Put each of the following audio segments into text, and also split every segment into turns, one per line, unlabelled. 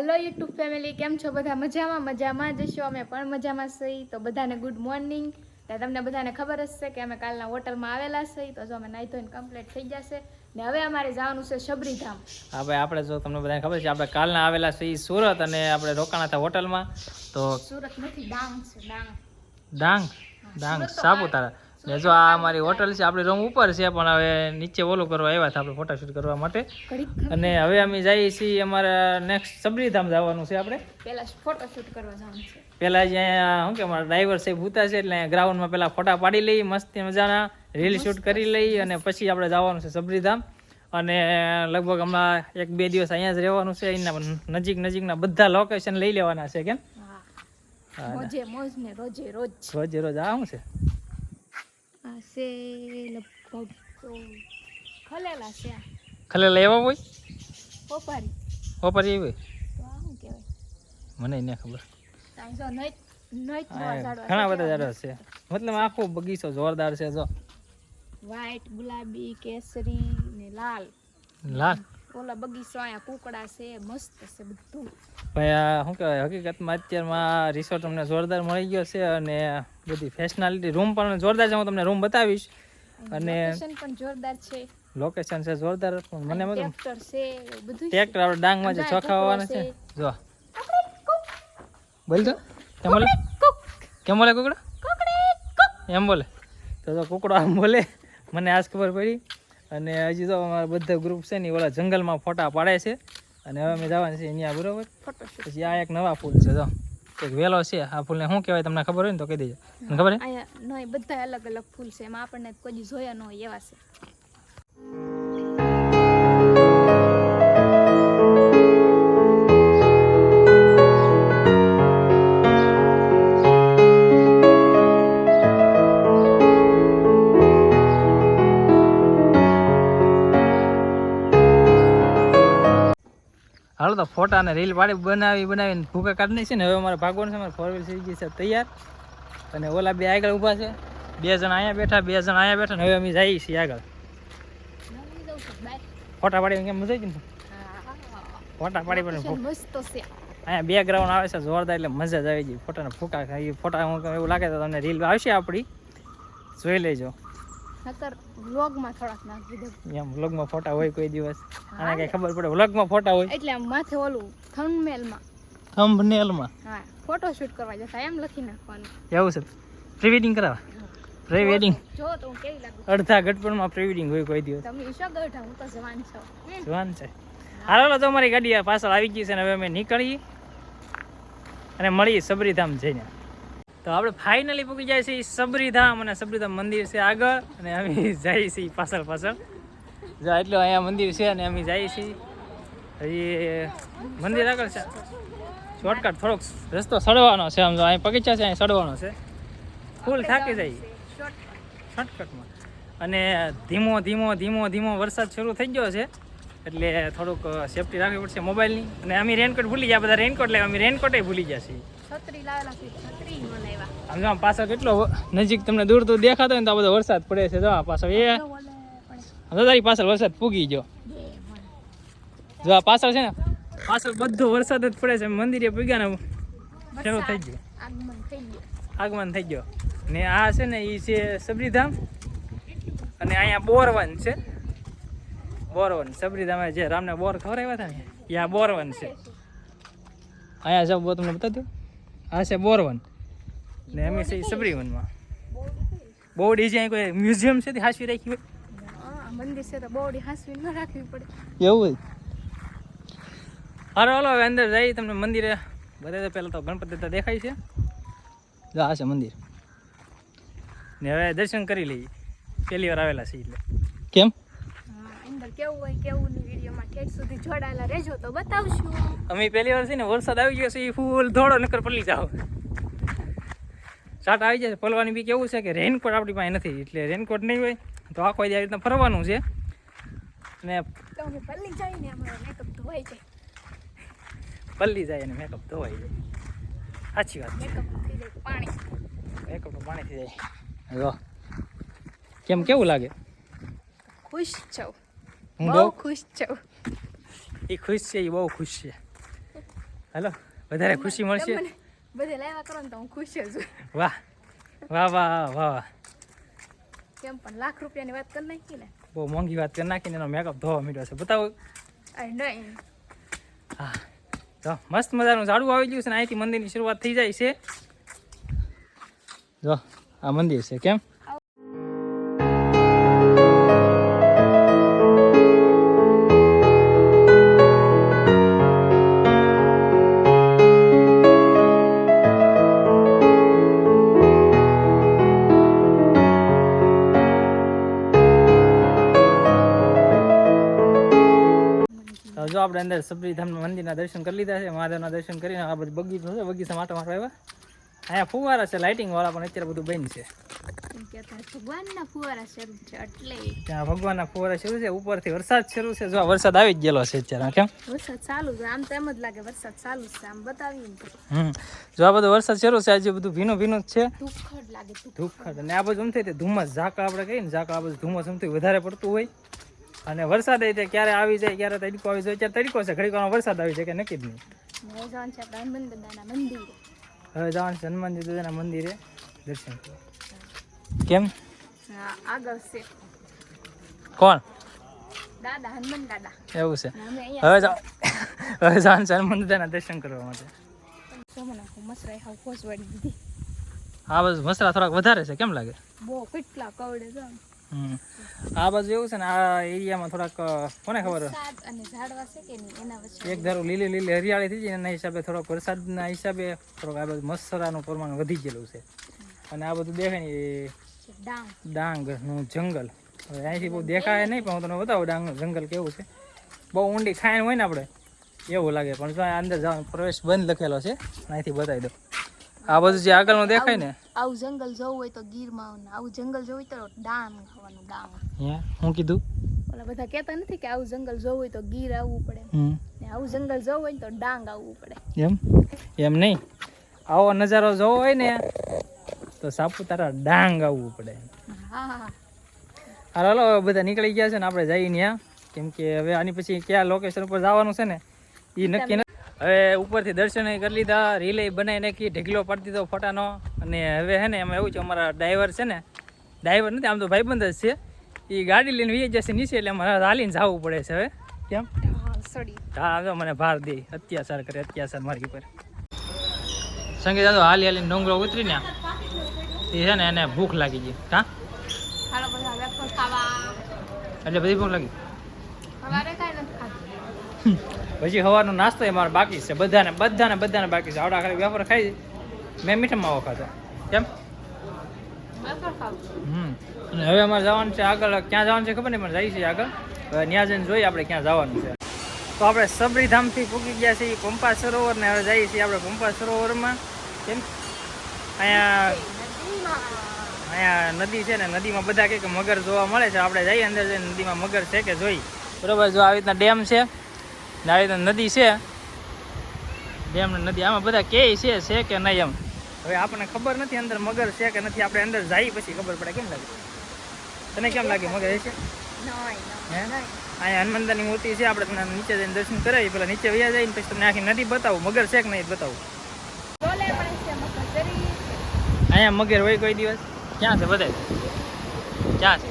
Hello YouTube family કેમ છો બધા? મજામાં? મજામાં જ છો? અમે પણ મજામાં છીએ. તો બધાને ગુડ મોર્નિંગ. તમને બધાને ખબર જ છે કે અમે કાલના હોટલમાં આવેલા છીએ. તો જો અમે નાહી ધોઈને કમ્પ્લીટ થઈ જશે ને હવે અમારે જવાનું છે શબરીધામ.
હા ભાઈ આપણે જો તમને બધાને ખબર છે આપણે કાલના આવેલા છે સુરત અને આપણે રોકાણા હતા હોટલમાં. તો
સુરત નથી ડાંગ છે ડાંગ.
ડાંગ? ડાંગ સાપુતારા. ને જો આ અમારી હોટલ છે આપણી રૂમ ઉપર છે પણ હવે નીચે ઓલું કરવા આવ્યા હતા આપણે ફોટોશૂટ કરવા માટે. અને હવે અમે જઈએ છીએ અમારા નેક્સ્ટ સબરીધામ જવાનું છે આપણે.
પહેલા ફોટો કરવા જવાનું છે.
પહેલા જ અહીંયા શું કે અમારા ડ્રાઈવર સાહેબ ભૂતા છે એટલે ગ્રાઉન્ડમાં પહેલા ફોટા પાડી લઈ મસ્તી મજાના રીલ શૂટ કરી લઈ અને પછી આપણે જવાનું છે સબરીધામ. અને લગભગ હમણાં એક બે દિવસ અહીંયા જ રહેવાનું છે અહીંના નજીક નજીકના બધા લોકેશન લઈ લેવાના છે કેમ?
રોજે રોજ
રોજે. રોજ આ શું છે?
છે લગભગ તો ખલેલા છે આ.
એવા હોય?
હોપારી.
હોપારી એવી?
તો આ કહેવાય?
મને એને ખબર. ઘણા બધા ઝાડવા છે. મતલબ આખો બગીચો જોરદાર છે જો.
વ્હાઈટ ગુલાબી કેસરી ને લાલ.
લાલ?
ઓલા બગીચો અહીંયા કુકડા છે મસ્ત છે બધું.
ભાઈ આ શું કહેવાય હકીકતમાં અત્યારમાં રિસોર્ટ તમને જોરદાર મળી ગયો છે અને બધી ફેશનાલિટી રૂમ પણ જોરદાર છે. હું તમને રૂમ બતાવીશ. અને
લોકેશન પણ જોરદાર છે.
લોકેશન છે જોરદાર. પણ મને હતું
ટ્રેક્ટર છે બધું
ટ્રેક્ટર આપણે ડાંગમાં જે
ગાય
ચોખા હોવાના છે. જો. બોલ તો કેમ બોલે? કેમ બોલે કુકડા? એમ બોલે. તો જો કુકડો આમ બોલે. મને આજ ખબર પડી. અને હજી તો અમારા બધા ગ્રુપ છે ને ઓલા જંગલમાં ફોટા પાડે છે. અને હવે અમે જવાનું છે અહીંયા બરોબર? પછી આ એક નવા ફૂલ છે જો. એક વેલો છે આ ફૂલને શું કહેવાય તમને ખબર હોય ને તો કહી દેજો. ખબર
નહીં બધા અલગ અલગ ફૂલ છે એમાં આપણને કોઈ જોયા ન હોય એવા છે.
તો ફોટા અને રીલ પાડી બનાવી બનાવીને ભૂકા કાઢી છે ને. હવે અમારે ભાગવાનું છે અમારે ફોર વ્હીલ થઈ ગઈ છે તૈયાર. અને ઓલા બે આગળ ઊભા છે. બે જણ અહીંયા બેઠા બે જણ અહીંયા બેઠા ને હવે અમે જઈએ છીએ આગળ. ફોટા પાડી કેમ મજા આવી ને? ફોટા પાડી પાડી અહીંયા બેકગ્રાઉન્ડ આવે છે જોરદાર એટલે મજા જ આવી જાય ફોટાના ફૂકા ખાઈ ફોટા હું એવું લાગે તો તમને રીલ આવશે આપણી. જોઈ લેજો.
નકર વ્લોગમાં થોડાક નાખી દઉં.
એમ વ્લોગમાં ફોટા હોય કોઈ દિવસ. આને કઈ ખબર પડે વ્લોગમાં ફોટા હોય.
એટલે આમ માથે ઓલું થંબનેલમાં
થંબનેલમાં
હા ફોટો શૂટ કરવા જતા એમ લખી નાખવાનું.
એવું છે? પ્રી વેડિંગ કરાવવા પ્રી વેડિંગ
જો તો હું કેવી લાગુ?
અડધા ગટપણમાં પ્રી વેડિંગ હોય કોઈ દિવસ.
તમે ઈશો ગઢા હું તો જવાન છું.
જવાન છે. હાલો તો અમારી ગાડી પાછળ આવી ગઈ છે ને હવે અમે નીકળીએ અને મળીએ સબરીધામ જઈને. તો આપણે ફાઇનલી પૂકી જાય છે સબરીધામ અને સબરીધામ મંદિર છે આગળ અને અમે જઈએ છીએ પાછળ પાછળ. જો એટલું અહીંયા મંદિર છે અને અમે જઈએ છીએ. હજી મંદિર આગળ છે. શોર્ટકટ થોડોક રસ્તો સડવાનો છે આમ જો અહીં બગીચા છે અહીં સડવાનો છે. ફૂલ થાકી જાય. શોર્ટકટમાં અને ધીમો ધીમો ધીમો ધીમો વરસાદ શરૂ થઈ ગયો છે. એટલે થોડુંક સેફટી રાખવી પડશે મોબાઈલની. અને અમે રેનકોટ ભૂલી ગયા બધા રેનકોટ લેવા અમે રેનકોટે ભૂલી ગયા છીએ. આમ જો કેટલો નજીક તમને દૂર દૂર દેખાતો હોય ને તો આ બધો વરસાદ પડે છે જો આ પાછળ એ જો તારી પાછળ વરસાદ પૂગી ગયો. જો આ પાછળ છે ને પાછળ બધો વરસાદ જ પડે છે મંદિરે પૂગ્યા ને શરૂ થઈ ગયો.
આગમન થઈ
આગમન થઈ ગયો. ને આ છે ને એ છે સબરીધામ. અને અહીંયા બોરવન છે. બોરવન. સબરી તમે જે રામને બોર ખવડાવ્યા હતા ને આ બોરવન છે. અહીંયા જાવ બહુ તમને બતાવી દઉં. આ છે બોરવન. ને અમે છે સબરીવનમાં. બહુ ડીજે અહીં કોઈ મ્યુઝિયમ છે તે હાસવી રાખી હોય?
મંદિર છે તો બોડી હાંસવી ન રાખવી પડે.
એવું હારો ઓલો હવે અંદર જઈ તમને મંદિરે. બધા તો પહેલાં તો ગણપતિ તો દેખાય છે. જો આ છે મંદિર. ને હવે દર્શન કરી લઈએ. પહેલી વાર આવેલા છે એટલે. કેમ?
હા કેવું હોય કેવું ની વિડીયોમાં ઠેઠ સુધી જોડાયેલા રહેજો તો બતાવશું.
અમે પહેલી વાર છે ને વરસાદ આવી ગયો છે એ ફૂલ ધોળો નકર પલ્લી જાઓ સાટ આવી જાય પલવાની બી કેવું છે કે રેનકોટ આપણી પાસે નથી એટલે રેનકોટ નહીં હોય તો આખો આવી રીતના ફરવાનું છે. ને
તો અમે પલ્લી જઈને અમારો મેકઅપ ધોવાઈ જાય.
પલ્લી જાય અને મેકઅપ ધોવાઈ જાય. સાચી વાત
મેકઅપ થઈ જાય પાણી.
મેકઅપનું પાણી થઈ જાય. જો કેમ કેવું લાગે?
ખુશ છું?
હું
બહુ ખુશ છું.
એ ખુશ છે એ બહુ ખુશ છે. હાલો વધારે ખુશી મળશે?
બધે લાવ્યા કરો ને તો હું ખુશ છું.
વાહ વાહ વાહ વાહ. વાહ
કેમ પણ લાખ રૂપિયાની વાત કરી નાખી ને?
બહુ મોંઘી વાત કરી નાખીને એનો મેકઅપ ધોવા મીડ્યો છે. બતાવો.
નહીં.
હા તો મસ્ત મજાનું ઝાડું આવી ગયું છે ને અહીંથી મંદિરની શરૂઆત થઈ જાય છે. જો આ મંદિર છે કેમ? આપણે અંદર સબરીધામ મંદિરના દર્શન કરી લીધા છે મહાદેવના દર્શન કરીને આ બધું બગીચો છે બગીચા માટે માટે આવ્યા. અહીંયા ફુવારા છે લાઇટિંગ વાળા પણ અત્યારે બધું બંધ છે.
ભગવાનના ફુવારા શરૂ છે એટલે.
ત્યાં ભગવાનના ફુવારા શરૂ છે ઉપરથી વરસાદ શરૂ છે. જો વરસાદ આવી જ ગયેલો છે અત્યારે કેમ?
વરસાદ ચાલુ છે આમ તો એમ જ લાગે વરસાદ ચાલુ છે આમ બતાવીએ
હમ. જો આ બધો વરસાદ શરૂ છે આજે બધું ભીનું ભીનું જ છે.
ધૂપખડ લાગે
અને આ બધું એમ થાય ધુમ્મસ ઝાકા આપણે કહીએ ને ઝાકળ આ બધું ધુમ્મસ એમ વધારે પડતું હોય. અને વરસાદ એ ક્યારે આવી જાય ક્યારે તડકો આવી જાય ક્યારે તડકો છે ઘડીક વરસાદ આવી જાય કે નક્કી જ નહીં.
હવે જવાનું છે હનુમાન દાદાના મંદિરે.
હવે જવાનું છે હનુમાનજી દાદાના મંદિરે દર્શન કેમ?
આગળ છે.
કોણ?
દાદા હનુમાન દાદા.
એવું છે. હવે જાઓ હવે જવાનું છે હનુમાન દાદાના દર્શન કરવા માટે.
જમણા હું
બાજુ મસરા થોડાક વધારે છે કેમ લાગે?
બહુ કેટલા કવડે છે.
આ બાજુ એવું છે ને આ એરિયામાં થોડાક કોને ખબર? એક ધારું લીલી લીલી હરિયાળી થઈ જાય એના હિસાબે થોડોક વરસાદના હિસાબે થોડોક આ બધું મચ્છરાનું પ્રમાણ વધી ગયેલું છે. અને આ બધું દેખાય ને
ડાંગ.
ડાંગનું જંગલ. હવે અહીંથી બહુ દેખાય નહીં પણ હું તમને બતાવું ડાંગનું જંગલ કેવું છે. બહુ ઊંડી ખાઈને હોય ને આપણે એવું લાગે પણ જો આ અંદર જવાનો પ્રવેશ બંધ લખેલો છે અહીંથી બતાવી દઉં. આ બધું જે આગળનું દેખાય ને
આવું જંગલ જવું હોય તો ગીરમાં આવું જંગલ જવું હોય તો ડાંગ ખાવાનું ડાંગ
અહીંયા હું કીધું?
ઓલા બધા કહેતા નથી કે આવું જંગલ જવું હોય તો ગીર આવવું પડે. ને આવું જંગલ જવું હોય તો ડાંગ આવવું પડે.
એમ? એમ નહીં. આવો નજારો જોવો હોય ને તો સાપુતારા ડાંગ આવવું પડે.
હા. હા હા
હાલો હવે બધા નીકળી ગયા છે ને આપણે જઈએ ત્યાં કેમ કે હવે આની પછી કયા લોકેશન ઉપર જવાનું છે ને એ નક્કી નથી હવે ઉપરથી દર્શન કરી લીધા રીલે બનાવી નાખી ઢીકલો પાડી દીધો ફોટાનો. અને હવે હે ને એમાં એવું છે અમારા ડ્રાઈવર છે ને ડ્રાઈવર નથી આમ તો ભાઈબંધ જ છે. એ ગાડી લઈને વી જશે નીચે એટલે અમારે હાલીને જવું પડે છે હવે. કેમ? હા તો મને ભાર દે અત્યાચાર કરે અત્યાચાર મારી ઉપર. સંગીત દાદો હાલી હાલીને ડુંગરો ઉતરી ને એ છે ને એને ભૂખ લાગી ગઈ. હા? એટલે બધી ભૂખ લાગી? પછી હવાનો નાસ્તો એ મારો બાકી છે. બધાને બધાને બધાને બાકી છે. આવડા ખાલી વેપાર ખાઈ મેં મીઠા માવો ખાધો. કેમ? હમ. અને હવે અમારે જવાનું છે આગળ. ક્યાં જવાનું છે ખબર નહીં પણ જઈએ છીએ આગળ. હવે ત્યાં જઈને જોઈએ આપણે ક્યાં જવાનું છે. તો આપણે સબરીધામથી પૂકી ગયા છીએ પંપા સરોવર ને હવે જઈએ છીએ આપણે પંપા સરોવરમાં. કેમ? અહીંયા અહીંયા નદી છે ને નદીમાં બધા કંઈક કે મગર જોવા મળે છે. આપણે જઈએ અંદર જઈને નદીમાં મગર છે કે જોઈ. બરોબર જો આવી રીતના ડેમ છે. ને આવી નદી છે. ડેમ નદી આમાં બધા કે છે છે કે નહીં એમ. હવે આપણને ખબર નથી અંદર મગર છે કે નથી આપણે અંદર જઈએ પછી ખબર પડે કેમ લાગે? તને કેમ લાગે મગર છે અહીંયા હનુમંતરની મૂર્તિ છે આપણે તમને નીચે જઈને દર્શન કરાવી પેલા નીચે વ્યા જઈને પછી તમને આખી નદી બતાવું મગર છે કે નહીં બતાવું. અહીંયા મગર હોય કોઈ દિવસ? ક્યાં છે બધાય ક્યાં છે?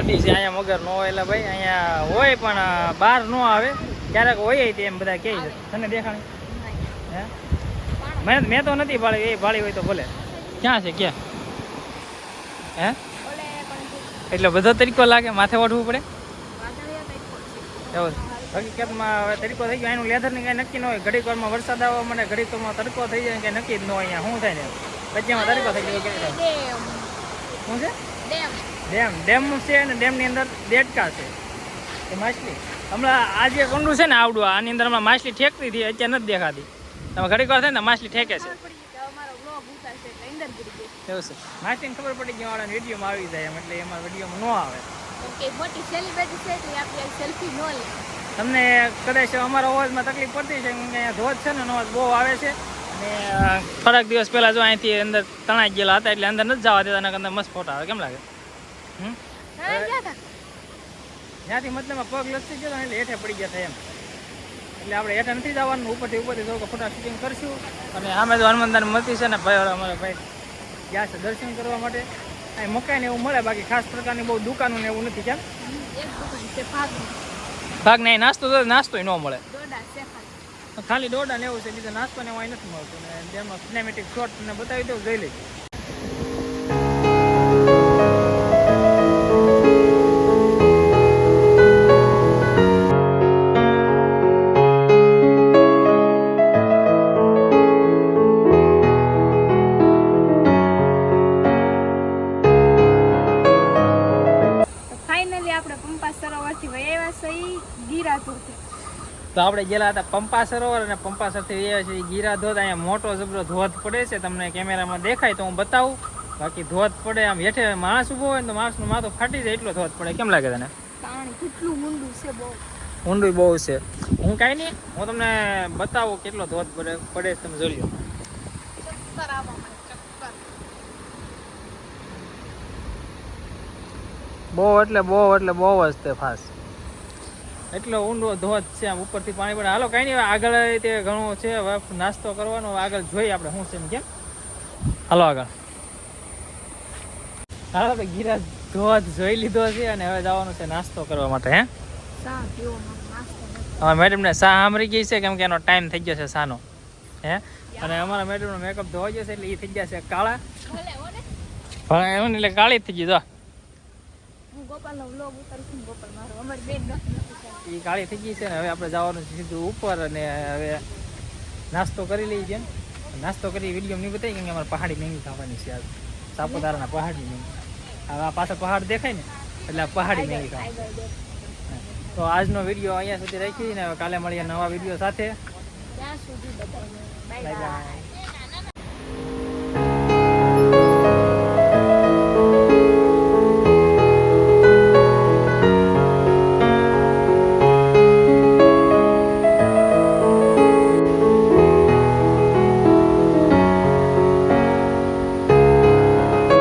નદી છે અહીંયા મગર ન હોય એટલે ભાઈ અહીંયા હોય પણ બહાર ન આવે. ક્યારેક હોય તે એમ બધા કહે તને દેખાણી? હે? મેં મેં તો નથી ભાળી એ ભાળી હોય તો ભલે. ક્યાં છે? ક્યાં? હે? એટલે બધો તરીકો લાગે માથે ઓઢવું પડે? એવું. હકીકતમાં હવે તરીકો થઈ ગયો એનું લેધરની કાંઈ નક્કી ન હોય. ઘડીક વારમાં વરસાદ આવવા મને ઘડીક વારમાં તડકો થઈ જાય કાંઈ નક્કી જ ન હોય અહીંયા. શું થાય ને વચ્ચેમાં તડકો થઈ ગયો કેવી શું છે?
ડેમ.
ડેમ. ડેમ છે અને ડેમની અંદર દેડકા છે. એ માછલી. હમણાં આ જે કુંડું છે ને આવડું, આની અંદર હમણાં માછલી ઠેકતી હતી, અત્યારે નથી દેખાતી. તમે ઘડીક વાર થાય ને માછલી ઠેકે છે. એવું છે. માછલીને ખબર પડી ગઈ વાળાને વિડીયોમાં આવી જાય એમ, એટલે એમાં વિડીયોમાં ન આવે. તમને કદાચ અમારા અવાજમાં તકલીફ પડતી છે અહીંયા ધોધ છે ને, અવાજ બહુ આવે છે. અને થોડાક દિવસ પહેલાં જો અહીંથી અંદર તણાઈ ગયેલા હતા, એટલે અંદર નથી જવા દેતા અંદર મસ્ત ફોટા આવે. કેમ લાગે? હમ? ત્યાંથી મતલબ પગ લસી ગયો એટલે હેઠે પડી ગયા થાય એમ. એટલે આપણે હેઠે નથી જવાનું ઉપરથી ઉપરથી થોડુંક ફોટા શૂટિંગ કરશું. અને આમે તો હનુમાનદાન મતી છે ને ભાઈ અમારા ભાઈ ગયા છે દર્શન કરવા માટે. અહીં મકાઈ ને એવું મળે બાકી ખાસ પ્રકારની બહુ દુકાનો ને એવું નથી કેમ? ભાગ નહીં. નાસ્તો તો નાસ્તો ન મળે.
ખાલી.
દોડા ને એવું છે બીજા નાસ્તો ને એવું નથી મળતું. ને જેમાં સિનેમેટિક શોટ ને બતાવી દઉં જોઈ લેજો.
આપણે
ગયેલા હતા પંપા સરોવર અને પંપા સરથી આવ્યા છે ગીરા ધોધ. અહીંયા મોટો જબરો ધોધ પડે છે. તમને કેમેરામાં દેખાય તો હું બતાવું. બાકી ધોધ પડે આમ હેઠે માણસ ઊભો હોય ને તો માણસનું માથું ફાટી જાય એટલો ધોધ પડે. કેમ લાગે તને?
કેટલું ઊંડું છે બહુ.
ઊંડું બહુ છે. હું કાંઈ નહીં હું તમને બતાવું કેટલો ધોધ પડે પડે છે. તમે જોઈ લો. બહુ એટલે બહુ એટલે બહુ જ તે ફાસ એટલો ઊંડો ધોધ છે આમ ઉપરથી પાણી પડે. હાલો કાંઈ નહીં આગળ તે ઘણું છે હવે નાસ્તો કરવાનો. આગળ જોઈએ આપણે શું છે એમ કેમ. હાલો આગળ. હાલો આપણે ગિરાજ ધોધ જોઈ લીધો છે અને હવે જવાનું છે નાસ્તો કરવા માટે હે. હા. મેડમને સા સાંભળી ગઈ છે કેમ કે એનો ટાઈમ થઈ ગયો છે સાનો હે. અને અમારા મેડમનો મેકઅપ ધોવાઈ જશે એટલે એ થઈ ગયા છે કાળા.
ભલે ને
એમ એટલે કાળી થઈ ગઈ જો.
હું ગોપાલનો વ્લોગ ઉતારું છું ગોપાલ મારો અમારી બેન નથી.
એ કાળી થઈ ગઈ છે ને હવે આપણે જવાનું છે સીધું ઉપર અને હવે નાસ્તો કરી લઈએ છે નાસ્તો કરી વીડિયો નહીં બતાવી કે અમારે પહાડી મેંગી ખાવાની છે આજ. સાપુતારાના પહાડી મેંગી. હવે આ પાછળ પહાડ દેખાય ને એટલે પહાડી મેંગી ખાવા તો આજનો વીડિયો અહીંયા સુધી રાખી ને કાલે મળીએ નવા વીડિયો સાથે.
ત્યાં સુધી બાય
બાય